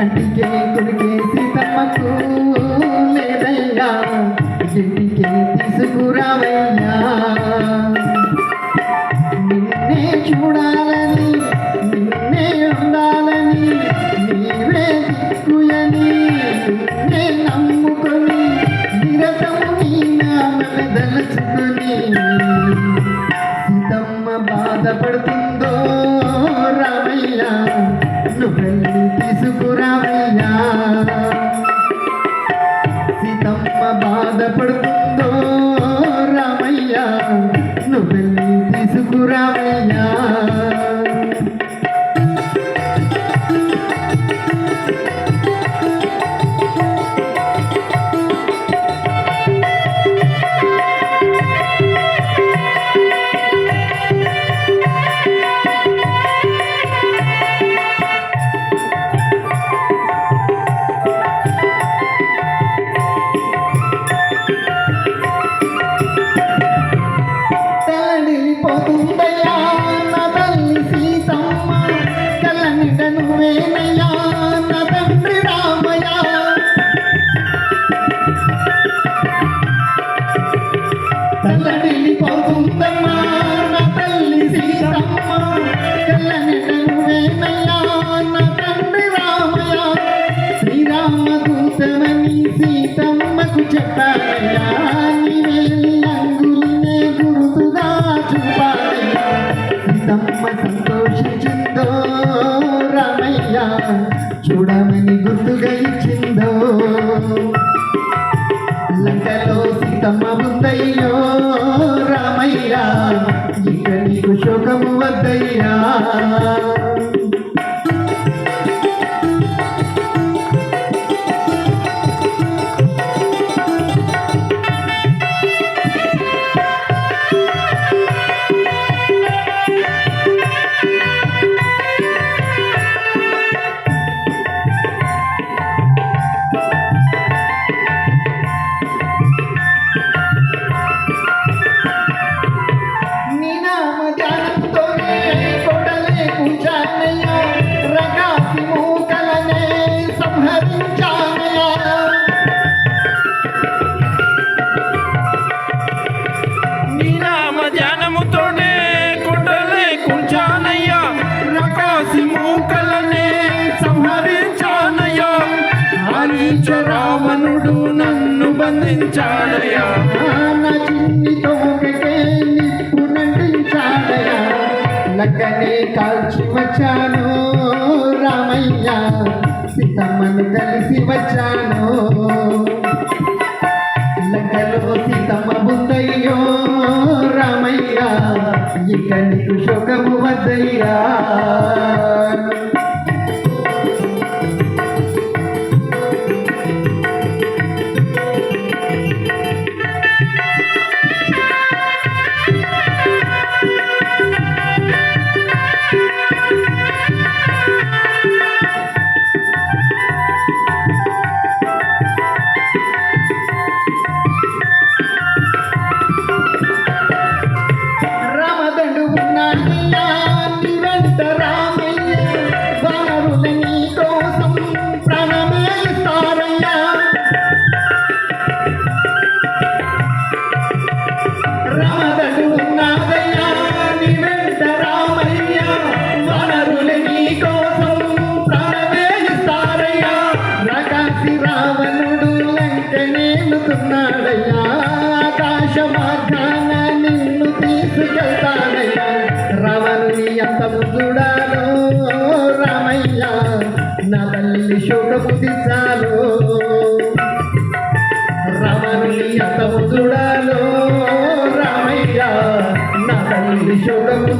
and begin to Ravenna. సీతమ్మకు చెప్పానయ్యా నీవేలి అంగులినే గురుతుగా చూపాలయ్యా. Seethamma సంతోషించిందో Ramayya చూడమని గుర్తుగా ఇచ్చిందో? లంకలో సీతమ్మ ఉందయ్యో రామయ్య ఇక నీకు శోకము వద్దయ్యా. నన్ను నా చిన్ని తోకకే నిప్పు నంటించాడయ్యా లక్కనే కాల్చి వచ్చాను రామయ్య సీతమ్మను కలిసి వచ్చాను. లక్కలో సీతమ్మ బుద్దయ్యో రామయ్య ఇక నీకు శోకము వద్దయ్యా. ఆకాశ నిన్ను తీసుకెళ్తానయ్యా. రావణుని ఎంత చూడాలో రామయ్య నా తల్లి శోకము తీర్చాలో రావణుని ఎంత చూడాలో రామయ్య నా తల్లి శోకము